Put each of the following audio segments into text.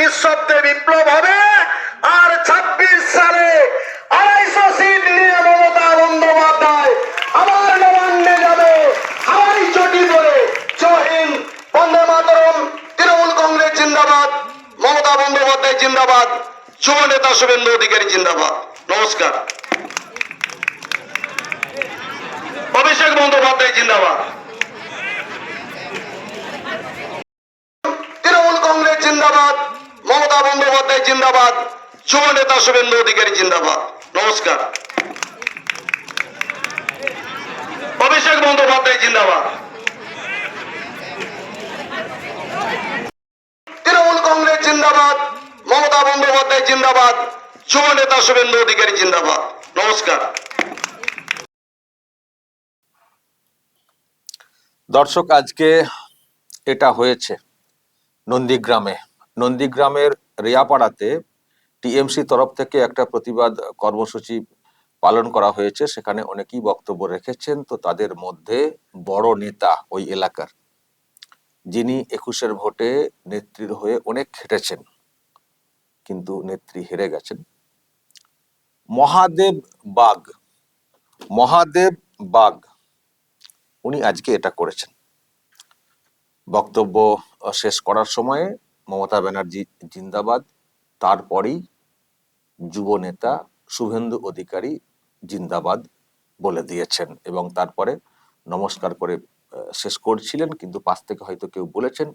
নিঃশব্দে বিপ্লব হবে, আর ছাব্বিশ সালে আড়াইশো সিট নিয়ে মমতা বন্দ্যোপাধ্যায় আবার নবান্নে যাবে। হাওয়াই চটি ধরে জহিন বন্দে মাতরম, তৃণমূল কংগ্রেস জিন্দাবাদ, মমতা বন্দ্যোপাধ্যায় জিন্দাবাদ যুব নেতা শুভেন্দু অধিকারী জিন্দাবাদ। নমস্কার। অভিষেক বন্দ্যোপাধ্যায় জিন্দাবাদ তৃণমূল কংগ্রেস জিন্দাবাদ মমতা বন্দ্যোপাধ্যায় জিন্দাবাদ। যুব নেতা শুভেন্দু অধিকারী জিন্দাবাদ। নমস্কার। অভিষেক বন্দ্যোপাধ্যায় জিন্দাবাদ। তৃণমূল কংগ্রেস জিন্দাবাদ। মমতা বন্দ্যোপাধ্যায় জিন্দাবাদ। যুব নেতা শুভেন্দু অধিকারী জিন্দাবাদ। নমস্কার। দর্শক, আজকে এটা হয়েছে নন্দীগ্রামে। নন্দীগ্রামের রিয়াপাড়াতে টিএমসি তরফ থেকে একটা প্রতিবাদ কর্মসূচি পালন করা হয়েছে। সেখানে অনেকেই বক্তব্য রেখেছেন। তো তাদের মধ্যে বড় নেতা ওই এলাকার, যিনি একুশের ভোটে নেত্রীর হয়ে অনেক খেটেছেন কিন্তু নেত্রী হেরে গেছেন। মহাদেব বাগ মহাদেব বাগ, উনি আজকে এটা করেছেন। বক্তব্য শেষ করার সময়ে মমতা ব্যানার্জি জিন্দাবাদ, তারপরেই যুব নেতা শুভেন্দু অধিকারী জিন্দাবাদ বলে দিয়েছেন এবং তারপরে নমস্কার করে শেষ করছিলেন, কিন্তু পাশ থেকে হয়তো কেউ বলেছেন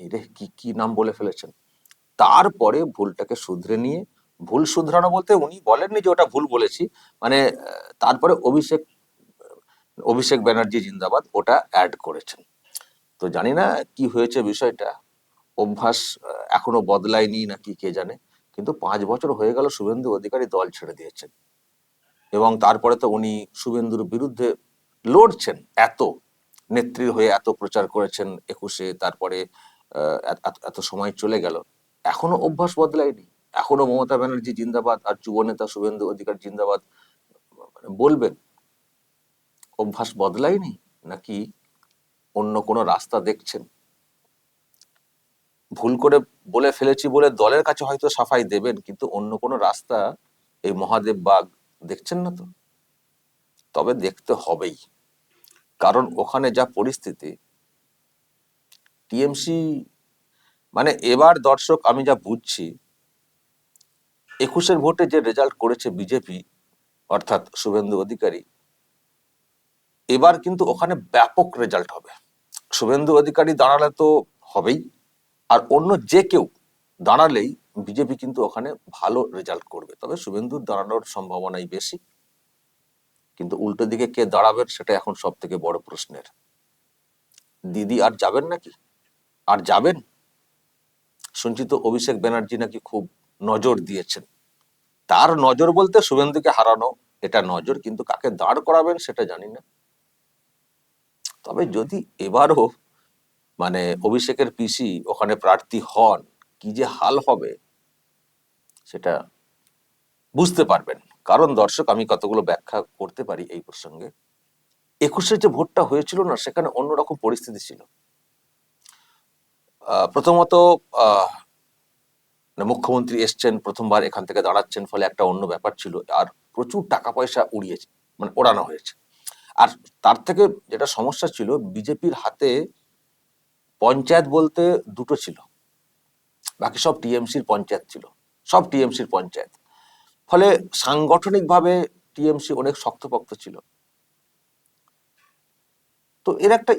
এরে কি কি নাম বলে ফেলেছেন? তারপরে ভুলটাকে শুধরে নিয়ে, ভুল শুধরানো বলতে উনি বলেননি যে ওটা ভুল বলেছি মানে তারপরে অভিষেক অভিষেক ব্যানার্জি জিন্দাবাদ ওটা অ্যাড করেছেন। তো জানি না কি হয়েছে বিষয়টা অভ্যাস এখনও বদলায়নি নাকি কে জানে? কিন্তু পাঁচ বছর হয়ে গেল শুভেন্দু অধিকারী দল ছেড়ে দিয়েছেন। এবং তারপরে তো উনি শুভেন্দুর বিরুদ্ধে লড়ছেন, এত নেত্রীর হয়ে এত প্রচার করেছেন একুশে, তারপরে এত সময় চলে গেল। এখনও অভ্যাস বদলায়নি। এখনও মমতা ব্যানার্জি জিন্দাবাদ আর যুব নেতা শুভেন্দু অধিকার জিন্দাবাদ মানে বলবেন, অভ্যাস বদলায়নি নাকি অন্য কোনো রাস্তা দেখছেন? ভুল করে বলে ফেলেছি বলে দলের কাছে হয়তো সাফাই দেবেন, কিন্তু অন্য কোনো রাস্তা এই মহাদেব বাগ দেখছেন না তো? তবে দেখতে হবেই। কারণ ওখানে যা পরিস্থিতি, টিএমসি মানে এবার দর্শক আমি যা বুঝছি, একুশের ভোটে যে রেজাল্ট করেছে বিজেপি, অর্থাৎ শুভেন্দু অধিকারী, এবার কিন্তু ওখানে ব্যাপক রেজাল্ট হবে। শুভেন্দু অধিকারী দাঁড়ালে তো হবেই। আর অন্য যে কেউ দাঁড়ালেই বিজেপি কিন্তু ওখানে ভালো রেজাল্ট করবে। তবে শুভেন্দুর দাঁড়ানোর সম্ভাবনাই বেশি। কিন্তু উল্টো দিকে কে দাঁড়াবেন সেটা এখন সব থেকে বড় প্রশ্নের। দিদি আর যাবেন নাকি? আর যাবেন? শুনছি তো অভিষেক ব্যানার্জি নাকি খুব নজর দিয়েছেন। তার নজর বলতে শুভেন্দুকে হারানো এটা নজর, কিন্তু কাকে দাঁড় করাবেন সেটা জানি না। তবে যদি এবারও মানে অভিষেকের পিসি ওখানে প্রার্থী হন, কি যে হাল হবে সেটা বুঝতে পারবেন। কারণ দর্শক, আমি কতগুলো ব্যাখ্যা করতে পারি এই প্রসঙ্গে। একুশে যে ভোটটা হয়েছিল না, সেখানে অন্যরকম পরিস্থিতি ছিল। প্রথমত মানে মুখ্যমন্ত্রী এসছেন, প্রথমবার এখান থেকে দাঁড়াচ্ছেন ফলে একটা অন্য ব্যাপার ছিল। আর প্রচুর টাকা পয়সা উড়িয়েছে মানে ওড়ানো হয়েছে। আর তার থেকে যেটা সমস্যা ছিল, বিজেপির হাতে পঞ্চায়েত বলতে দুটো ছিল। বাকি সব টিএমসির পঞ্চায়েত ছিল। সব টিএমসির পঞ্চায়েত। ফলে সাংগঠনিকভাবে টিএমসি অনেক শক্তপক্ত ছিল। তো এর একটা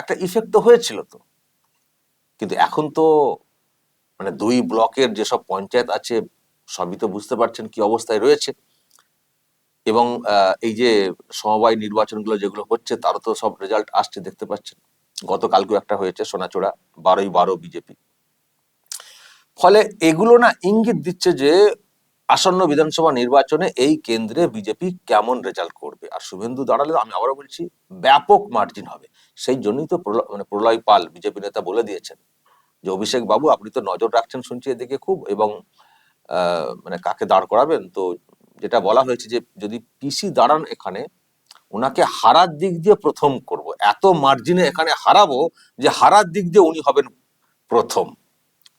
একটা ইফেক্ট তো হয়েছিল তো। কিন্তু এখন তো মানে দুই ব্লকের যেসব পঞ্চায়েত আছে, সবই তো বুঝতে পারছেন কি অবস্থায় রয়েছে। এবং এই যে সমবায় নির্বাচনগুলো যেগুলো হচ্ছে, তারও তো সব রেজাল্ট আসছে, দেখতে পাচ্ছেন। গতকালকেও একটা হয়েছে সোনাচোড়া, বারোই বারো বিজেপি। ফলে এগুলো না ইঙ্গিত দিচ্ছে যে আসন্ন বিধানসভা নির্বাচনে এই কেন্দ্রে বিজেপি কেমন রেজাল্ট করবে। আর শুভেন্দু দাঁড়ালে আমি আবারও বলছি, ব্যাপক মার্জিন হবে। সেই জন্যই তো মানে প্রলয় পাল বিজেপি নেতা বলে দিয়েছেন যে, অভিষেক বাবু, আপনি তো নজর রাখছেন শুনছি এদিকে খুব এবং মানে কাকে দাঁড় করাবেন? তো যেটা বলা হয়েছে যে, যদি পিসি দাঁড়ান এখানে ওনাকে হারার দিক দিয়ে প্রথম করব। এত মার্জিনে এখানে হারাবো যে হারার দিক দিয়ে উনি হবেন প্রথম।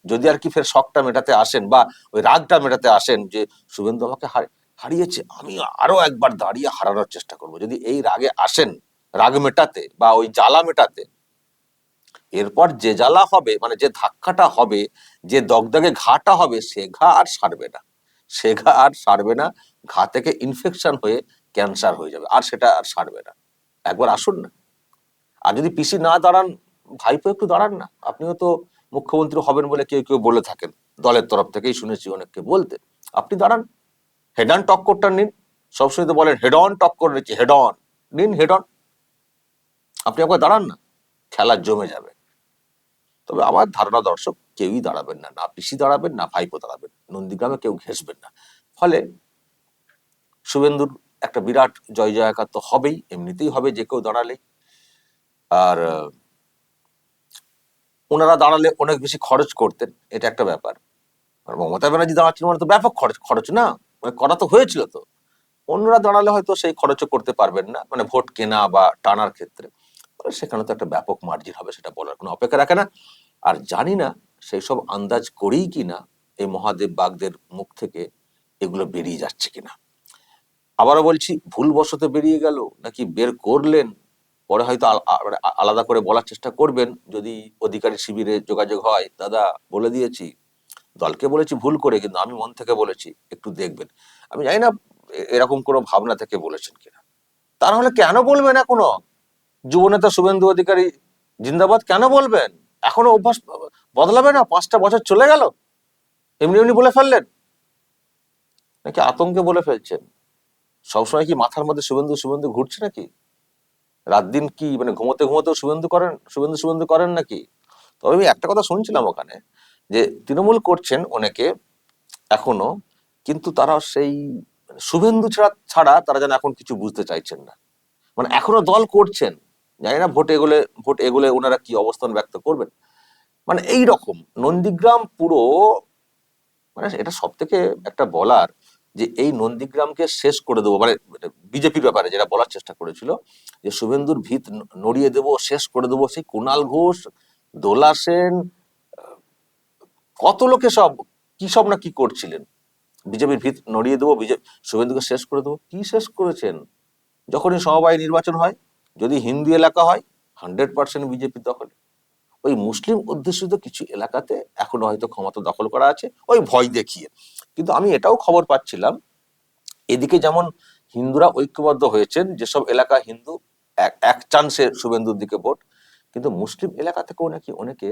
যদি আর কি ফের শখটা মেটাতে আসেন বা ওই রাগটা মেটাতে আসেন যে শুভেন্দু আমাকে হারিয়েছে, আমি আরও একবার দাঁড়িয়ে হারানোর চেষ্টা করব। যদি এই রাগে আসেন, রাগ মেটাতে বা ওই জ্বালা মেটাতে, এরপর যে জ্বালা হবে মানে যে ধাক্কাটা হবে, যে দগদগে ঘাটা হবে, সে ঘা আর সারবে না। সে ঘা আর সারবে না, ঘা থেকে ইনফেকশন হয়ে ক্যান্সার হয়ে যাবে, আর সেটা আর সারবে না। একবার আসুন না। আর যদি পিসি না দাঁড়ান, ভাইপো একটু দাঁড়ান না। আপনিও তো মুখ্যমন্ত্রী হবেন বলে কেউ কেউ বলে থাকেন। দলের তরফ থেকেই শুনেছি অনেককে বলতে। আপনি দাঁড়ান। হেড অন টক্করটা নিন। সবসময় তো বলেন হেড অন টক্কর নিচ্ছি হেড অন নিন হেড অন আপনি একবার দাঁড়ান না। খেলা জমে যাবে। তবে আমার ধারণা, দর্শক, কেউই দাঁড়াবেন না। না পিসি দাঁড়াবেন, না ভাইপো দাঁড়াবেন। নন্দীগ্রামে কেউ ঘেসবেন না। ফলে শুভেন্দুর একটা বিরাট জয় জয়কার তো হবেই, এমনিতেই হবে যে কেউ দাঁড়ালেই আর ওনারা দাঁড়ালে অনেক বেশি খরচ করতেন, এটা একটা ব্যাপার। আর মমতা ব্যানার্জি দাঁড়াচ্ছেন মানে তো ব্যাপক খরচ খরচ না? মানে করা তো হয়েছিল তো। অন্যরা দাঁড়ালে হয়তো সেই খরচও করতে পারবেন না মানে ভোট কেনা বা টানার ক্ষেত্রে। সেখানে তো একটা ব্যাপক মার্জিন হবে সেটা বলার কোনো অপেক্ষা রাখে না। আর জানি না সেই সব আন্দাজ করেই কিনা এই মহাদেব বাগদের মুখ থেকে এগুলো বেরিয়ে যাচ্ছে কিনা। আবারও বলছি, ভুলবশত বেরিয়ে গেল, নাকি বের করলেন? পরে হয়তো মানে আলাদা করে বলার চেষ্টা করবেন, যদি অধিকারী শিবিরে যোগাযোগ হয়। দাদা, বলে দিয়েছি। দলকে বলেছি ভুল করে, কিন্তু আমি মন থেকে বলেছি, একটু দেখবেন। আমি জানি না এরকম কোনো ভাবনা থেকে বলেছেন কিনা। তা নাহলে কেন বলবেন এখনও যুবনেতা শুভেন্দু অধিকারী জিন্দাবাদ কেন বলবেন? এখনও অভ্যাস বদলাবে না? পাঁচটা বছর চলে গেল? এমনি এমনি বলে ফেললেন? নাকি আতঙ্কে বলে ফেলছেন? সবসময় কি মাথার মধ্যে শুভেন্দু শুভেন্দু ঘুরছে নাকি? রাত দিন কি মানে ঘুমোতে ঘুমোতেও শুভেন্দু করেন, শুভেন্দু শুভেন্দু করেন নাকি? তবে আমি একটা কথা শুনছিলাম ওখানে যে তৃণমূল করছেন অনেকে এখনও, কিন্তু তারা সেই মানে শুভেন্দু ছাড়া ছাড়া তারা যেন এখন কিছু বুঝতে চাইছেন না। মানে এখনও দল করছেন, জানি না ভোট এগুলে ভোট এগুলে ওনারা কি অবস্থান ব্যক্ত করবেন? মানে এই রকম নন্দীগ্রাম পুরো মানে এটা সব থেকে একটা বলার যে এই নন্দীগ্রামকে শেষ করে দেবো মানে বিজেপির ব্যাপারে যেটা বলার চেষ্টা করেছিল, যে শুভেন্দুর ভিত নড়িয়ে দেবো, শেষ করে দেবো, সেই কুণাল ঘোষ, দোলা সেন কত লোকে সব, কি সব না কি করছিলেন? বিজেপির ভিত নড়িয়ে দেবো বিজেপি শুভেন্দুকে শেষ করে দেবো, কি শেষ করেছেন? যখনই সমবায় নির্বাচন হয়, যদি হিন্দু এলাকা হয়, হান্ড্রেড পার্সেন্ট বিজেপি দখলে। ওই মুসলিম অধ্যুষিত কিছু এলাকাতে এখনও হয়তো ক্ষমতা দখল করা আছে, ওই ভয় দেখিয়ে। কিন্তু আমি এটাও খবর পাচ্ছিলাম, এদিকে যেমন হিন্দুরা ঐক্যবদ্ধ হয়েছেন, যেসব এলাকা হিন্দু, এক চান্সে শুভেন্দুর দিকে ভোট, কিন্তু মুসলিম এলাকা থেকেও নাকি অনেকে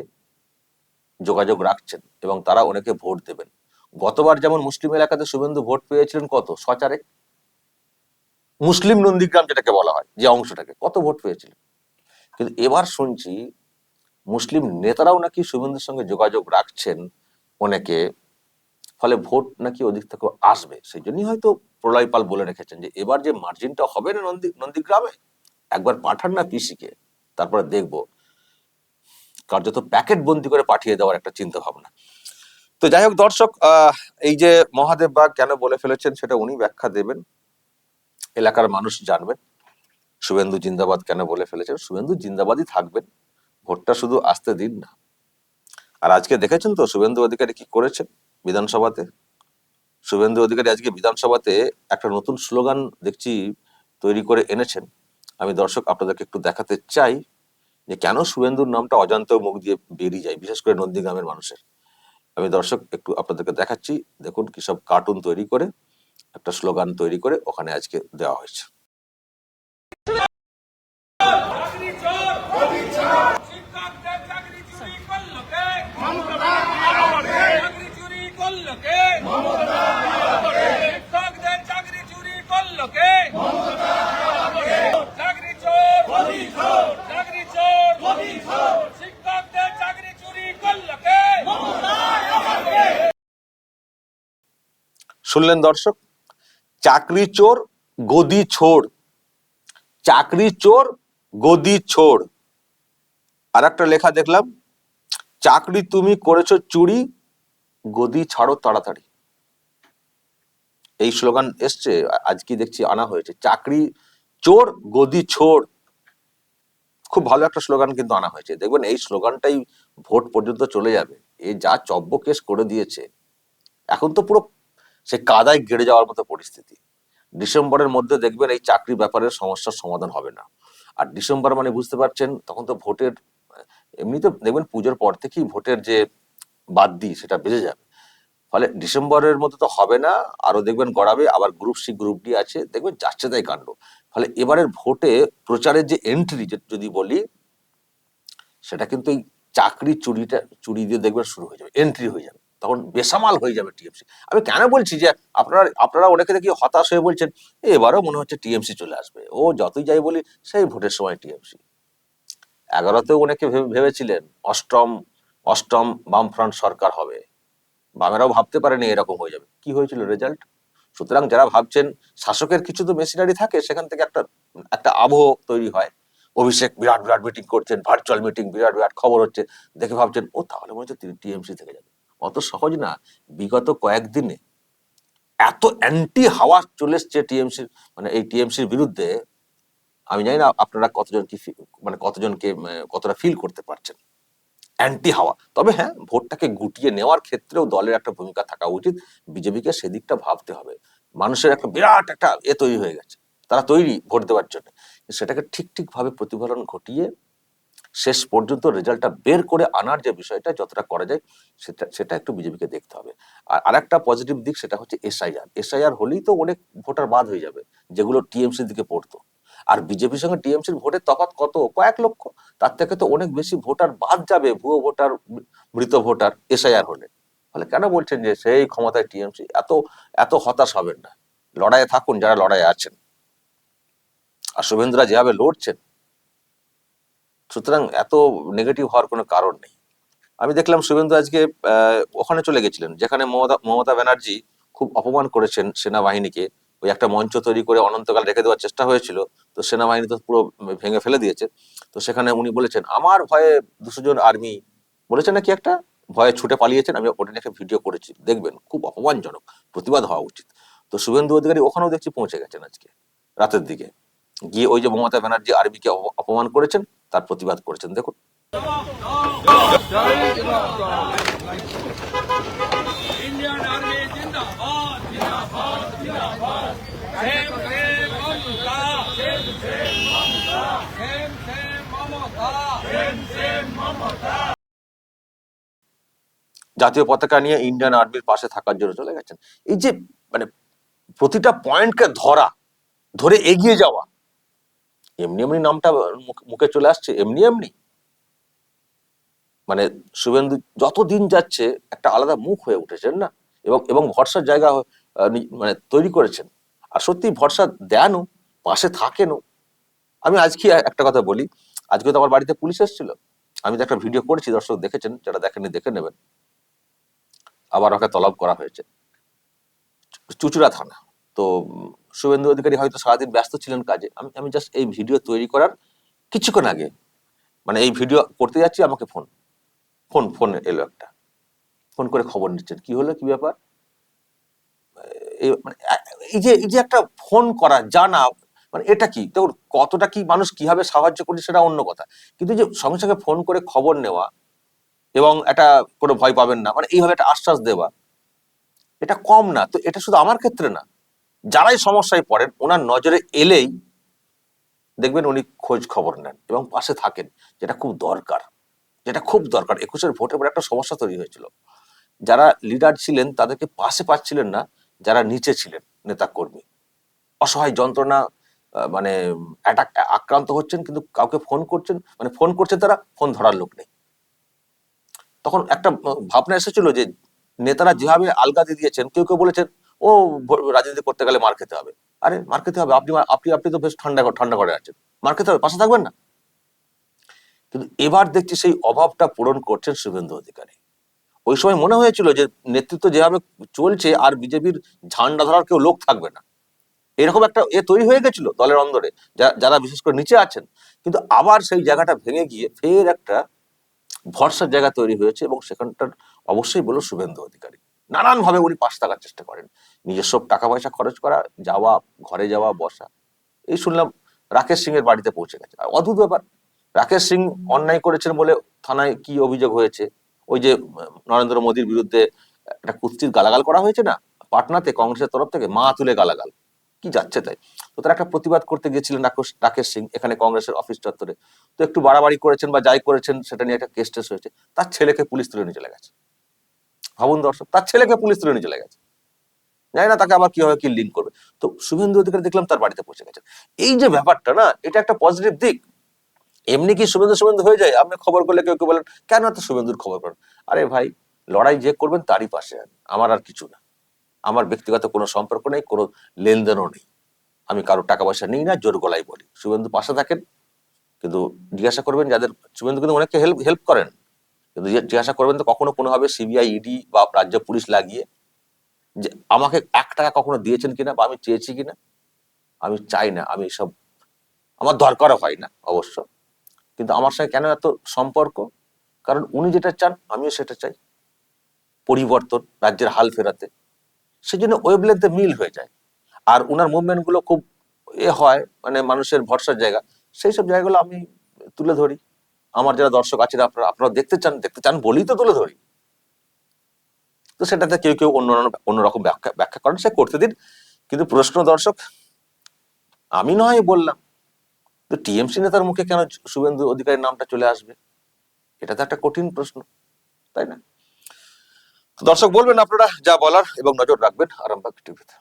যোগাযোগ রাখছেন এবং তারা অনেকে ভোট দেবেন। গতবার যেমন মুসলিম এলাকাতে শুভেন্দু ভোট পেয়েছিলেন কত? সচারে? মুসলিম নন্দীগ্রাম যেটাকে বলা হয়, যে অংশটাকে, কত ভোট পেয়েছিলেন? কিন্তু এবার শুনছি, মুসলিম নেতারাও নাকি শুভেন্দুর সঙ্গে যোগাযোগ রাখছেন অনেকে ফলে ভোট নাকি ওদিক থেকে আসবে। সেই জন্যই হয়তো প্রলয় পাল বলে রেখেছেন যে, এবার যে মার্জিনটা হবে না নন্দী, নন্দীগ্রামে, একবার পাঠান না পিসিকে তারপরে দেখব। কার্যত প্যাকেট বন্দি করে পাঠিয়ে দেওয়ার একটা চিন্তা ভাবনা তো যাই হোক দর্শক এই যে মহাদেব বাগ কেন বলে ফেলেছেন সেটা উনি ব্যাখ্যা দেবেন। এলাকার মানুষ জানবেন। শুভেন্দু জিন্দাবাদ কেন বলে ফেলেছেন? শুভেন্দু জিন্দাবাদই থাকবেন। ভোটটা শুধু আসতে দিন না। আর আজকে দেখেছেন তো শুভেন্দু অধিকারী কি করেছেন? বিধানসভাতে? শুভেন্দু অধিকারী আজকে বিধানসভাতে একটা নতুন স্লোগান দেখছি তৈরি করে এনেছেন। আমি দর্শক আপনাদেরকে একটু দেখাতে চাই যে কেন শুভেন্দুর নামটা অজান্ত মুখ দিয়ে বেরিয়ে যায়, বিশেষ করে নন্দীগ্রামের মানুষের। আমি দর্শক একটু আপনাদেরকে দেখাচ্ছি, দেখুন কি সব কার্টুন তৈরি করে একটা স্লোগান তৈরি করে ওখানে আজকে দেওয়া হয়েছে চাকরি চোর শিক্ষকদের চাকরি চুরি করল কে চাকরি চুরি করল কে শিক্ষকদের চাকরি চুরি করল কে চাকরি চোর চাকরি চোর শিক্ষকদের চাকরি চুরি করল কে শুনলেন দর্শক? চাকরি চোর, গদি ছোড়। চাকরি চোর, গদি ছোড়। আর একটা লেখা দেখলাম, চাকরি তুমি করেছ চুরি, গদি ছাড়ো তাড়াতাড়ি। এই স্লোগান এসছে, আজকে দেখছি আনা হয়েছে। চাকরি চোর, গদি ছোড়। খুব ভালো একটা স্লোগান কিন্তু আনা হয়েছে। দেখবেন এই স্লোগানটাই ভোট পর্যন্ত চলে যাবে। এ যা চব্য কেস করে দিয়েছে। এখন তো পুরো সে কাদায় গেড়ে যাওয়ার মতো পরিস্থিতি। ডিসেম্বরের মধ্যে দেখবেন এই চাকরি ব্যাপারের সমস্যার সমাধান হবে না। আর ডিসেম্বর মানে বুঝতে পারছেন, তখন তো ভোটের, এমনি তো দেখবেন পুজোর পর থেকেই ভোটের যে বাদ দিই সেটা বেড়ে যাবে। ফলে ডিসেম্বরের মধ্যে তো হবে না আরও দেখবেন গড়াবে, আবার গ্রুপ সি গ্রুপ ডি আছে, দেখবেন যাচ্ছে তাই কাণ্ড। ফলে এবারের ভোটে প্রচারের যে এন্ট্রি যদি বলি, সেটা কিন্তু এই চাকরি চুরিটা, চুরি দিয়ে দেখবেন শুরু হয়ে যাবে এন্ট্রি হয়ে যাবে। তখন বেসামাল হয়ে যাবে টিএমসি। আমি কেন বলছি যে আপনারা আপনারা অনেকে দেখি হতাশ হয়ে বলছেন "এ, এবারও মনে হচ্ছে টিএমসি চলে আসবে। ও যতই যাই বলি সেই ভোটের সময় টিএমসি। এগারোতেও অনেকে ভেবে- ভেবেছিলেন অষ্টম অষ্টম বামফ্রন্ট সরকার হবে। বামেরাও ভাবতে পারেনি এরকম হয়ে যাবে। কি হয়েছিল রেজাল্ট সুতরাং যারা ভাবছেন শাসকের কিছু তো মেশিনারি থাকে সেখান থেকে একটা একটা আবহ তৈরি হয়। অভিষেক বিরাট বিরাট মিটিং করছেন ভার্চুয়াল মিটিং বিরাট বিরাট খবর হচ্ছে। দেখে ভাবছেন ও তাহলে মনে হচ্ছে টিএমসি থেকে যাবে। অত সহজ না। বিগত কয়েকদিনে এত অ্যান্টি হাওয়া চলে এসছে টিএমসির মানে এই টিএমসির বিরুদ্ধে, আমি জানি না আপনারা কতজন কি মানে কতজনকে কতটা ফিল করতে পারছেন। অ্যান্টি হাওয়া। তবে হ্যাঁ ভোটটাকে গুটিয়ে নেওয়ার ক্ষেত্রেও দলের একটা ভূমিকা থাকা উচিত। বিজেপিকে সেদিকটা ভাবতে হবে। মানুষের একটা বিরাট একটা এ তৈরি হয়ে গেছে। তারা তৈরি ভোট দেওয়ার জন্য। সেটাকে ঠিক ঠিক ভাবে প্রতিফলন ঘটিয়ে শেষ পর্যন্ত রেজাল্টটা বের করে আনার যে বিষয়টা যতটা করা যায়, সেটা সেটা একটু বিজেপিকে দেখতে হবে। আর আরেকটা পজিটিভ দিক সেটা হচ্ছে এসআইআর এসআইআর হলেই তো অনেক ভোটার বাদ হয়ে যাবে, যেগুলো টিএমসির দিকে পড়তো। আর বিজেপির সঙ্গে টিএমসির ভোটের তফাৎ কত? কয়েক লক্ষ। তার থেকে তো অনেক বেশি ভোটার বাদ যাবে, ভুয়ো ভোটার, মৃত ভোটার এসআইআর হলে। ফলে কেন বলছেন যে সেই ক্ষমতায় টিএমসি এত এত হতাশ হবেন না। লড়াইয়ে থাকুন যারা লড়াইয়ে আছেন। আর শুভেন্দ্রা যেভাবে লড়ছেন সুতরাং এত নেগেটিভ হওয়ার কোনো কারণ নেই। আমি দেখলাম শুভেন্দু আজকে ওখানে চলে গেছিলেন, যেখানে মমতা মমতা ব্যানার্জি খুব অপমান করেছেন সেনাবাহিনীকে। ওই একটা মঞ্চ তৈরি করে অনন্তকাল রেখে দেওয়ার চেষ্টা হয়েছিল, তো সেনাবাহিনী তো পুরো ভেঙে ফেলে দিয়েছে। তো সেখানে উনি বলেছেন, আমার ভয়ে দুশো জন আর্মি, বলেছেন নাকি একটা? ভয়ে ছুটে পালিয়েছেন, আমি ওটা নিয়ে একটা ভিডিও করেছি, দেখবেন, খুব অপমানজনক, প্রতিবাদ হওয়া উচিত। তো শুভেন্দু অধিকারী ওখানেও দেখছি পৌঁছে গেছেন আজকে, রাতের দিকে। গিয়ে ওই যে মমতা ব্যানার্জি আর্মিকে অপমান করেছেন তার প্রতিবাদ করেছেন। দেখুন। জাতীয় পতাকা নিয়ে ইন্ডিয়ান আর্মির পাশে থাকার জন্য চলে গেছেন। এই যে মানে প্রতিটা পয়েন্টকে ধরা, ধরে এগিয়ে যাওয়া এমনি এমনি নামটা মুখে চলে আসছে, এমনি এমনি। মানে শুভেন্দু যত দিন যাচ্ছে একটা আলাদা মুখ হয়ে উঠেছেন না? এবং এবং ভরসার জায়গা মানে তৈরি করেছেন। আর সত্যি ভরসা দেনও, পাশে থাকেনও। আমি আজকে একটা কথা বলি, আজকে তো আমার বাড়িতে পুলিশ এসেছিল। আমি তো একটা ভিডিও করেছি, দর্শক দেখেছেন, যারা দেখেননি দেখে নেবেন। আবার ওকে তলব করা হয়েছে। চুচুড়া থানা। তো শুভেন্দু অধিকারী হয়তো সারাদিন ব্যস্ত ছিলেন কাজে। আমি আমি জাস্ট এই ভিডিও তৈরি করার কিছুক্ষণ আগে মানে এই ভিডিও করতে যাচ্ছি, আমাকে ফোন ফোন ফোন এলো একটা। ফোন করে খবর নিচ্ছেন। কি হলো? কি ব্যাপার? মানে এই যে এই যে একটা ফোন করা, জানা মানে এটা কি? দেখুন, কতটা কি মানুষ কীভাবে সাহায্য করছে সেটা অন্য কথা। কিন্তু যে সঙ্গে সঙ্গে ফোন করে খবর নেওয়া এবং এটা কোনো ভয় পাবেন না মানে এইভাবে একটা আশ্বাস দেওয়া, এটা কম না। তো এটা শুধু আমার ক্ষেত্রে না যারাই সমস্যায় পড়েন, ওনার নজরে এলেই দেখবেন উনি খোঁজ খবর নেন এবং পাশে থাকেন, যেটা খুব দরকার। যেটা খুব দরকার। একুশের ভোটের পর একটা সমস্যা তৈরি হয়েছিল। যারা লিডার ছিলেন, তাদেরকে পাশে পাচ্ছিলেন না, যারা নিচে ছিলেন নেতা কর্মী অসহায় যন্ত্রণা মানে অ্যাটাক আক্রান্ত হচ্ছেন, কিন্তু কাউকে ফোন করছেন মানে ফোন করছে তারা, ফোন ধরার লোক নেই। তখন একটা ভাবনা এসেছিল যে, নেতারা যেভাবে আলগা দিয়ে দিয়েছেন, কেউ কেউ বলেছেন ও রাজনীতি করতে গেলে মার খেতে হবে। আরে, মার খেতে হবে? আপনি আপনি আপনি তো বেশ ঠান্ডা ঠান্ডা ঘরে আছেন। মার খেতে হবে? পাশে থাকবেন না? কিন্তু এবার দেখছি সেই অভাবটা পূরণ করছেন শুভেন্দু অধিকারী। ওই সময় মনে হয়েছিল যে নেতৃত্ব যেভাবে চলছে আর বিজেপির ঝান্ডা ধরার কেউ লোক থাকবে না। এরকম একটা এ তৈরি হয়ে গেছিল দলের অন্দরে যারা বিশেষ করে নিচে আছেন। কিন্তু আবার সেই জায়গাটা ভেঙে গিয়ে ফের একটা ভরসার জায়গা তৈরি হয়েছে এবং সেখানটার অবশ্যই বলো শুভেন্দু অধিকারী। নানান ভাবে উনি পাশ থাকার চেষ্টা করেন। নিজস্ব টাকা পয়সা খরচ করা, যাওয়া, ঘরে যাওয়া, বসা। এই শুনলাম রাকেশ সিং এর বাড়িতে পৌঁছে গেছে। অদ্ভুত ব্যাপার, রাকেশ সিং অন্যায় করেছেন বলে থানায় কি অভিযোগ হয়েছে? ওই যে, নরেন্দ্র মোদীর বিরুদ্ধে একটা কুস্তির গালাগাল করা হয়েছে না? পাটনাতে কংগ্রেসের তরফ থেকে মা তুলে গালাগাল। কি যাচ্ছে তাই? তো তারা একটা প্রতিবাদ করতে গিয়েছিলেন রাকেশ সিং, এখানে কংগ্রেসের অফিস চত্বরে। তো একটু বাড়াবাড়ি করেছেন বা যাই করেছেন, সেটা নিয়ে একটা কেস টেস হয়েছে। তার ছেলেকে পুলিশ তুলে নিয়ে চলে গেছে। ভাবুন দর্শক, তার ছেলেকে পুলিশ তুলে নিয়ে চলে গেছে। জানি না তাকে আবার কীভাবে কি লিঙ্ক করবে। তো শুভেন্দু অধিকারী দেখলাম তার বাড়িতে পৌঁছে গেছে। এই যে ব্যাপারটা না, এটা একটা পজিটিভ দিক। এমনি কি শুভেন্দু শুভেন্দু হয়ে যায়? আপনি খবর করলে কেউ কেউ বলেন, কেন এত শুভেন্দুর খবর করেন? আরে ভাই, লড়াই যে করবেন তারই পাশে আমি আমার আর কিছু না। আমার ব্যক্তিগত কোনো সম্পর্ক নেই, কোনো লেনদেনও নেই। আমি কারও টাকা পয়সা নিই না, জোর গলায় বলি। শুভেন্দু পাশে থাকেন, কিন্তু জিজ্ঞাসা করবেন যাদের, শুভেন্দু কিন্তু অনেককে হেল্প হেল্প করেন। কিন্তু জিজ্ঞাসা করবেন তো কখনো কোনোভাবে সিবিআই ইডি বা রাজ্য পুলিশ লাগিয়ে যে আমাকে এক টাকা কখনো দিয়েছেন কিনা বা আমি চেয়েছি কিনা? আমি চাই না, আমি সব, আমার দরকারও হয় না অবশ্য। কিন্তু আমার সঙ্গে কেন এত সম্পর্ক? কারণ উনি যেটা চান, আমিও সেটা চাই। পরিবর্তন, রাজ্যের হাল ফেরাতে। সেই জন্য ওয়েবলেন্থে মিল হয়ে যায়। আর উনার মুভমেন্টগুলো খুব এ হয় মানে মানুষের ভরসার জায়গা। সেই সব জায়গাগুলো আমি তুলে ধরি। আমার যারা দর্শক আছে আপনারা আপনারা দেখতে চান দেখতে চান বলেই তো তুলে ধরি। তো সেটাতে কেউ কেউ অন্য অন্যরকম ব্যাখ্যা ব্যাখ্যা করেন, সে করতে দিন। কিন্তু প্রশ্ন, দর্শক, আমি নয় বললাম, তো টিএমসি নেতার মুখে কেন শুভেন্দু অধিকারীর নামটা চলে আসবে? এটা তো একটা কঠিন প্রশ্ন, তাই না? দর্শক, বলবেন আপনারা যা বলার এবং নজর রাখবেন আরামবাগ টিভিতে।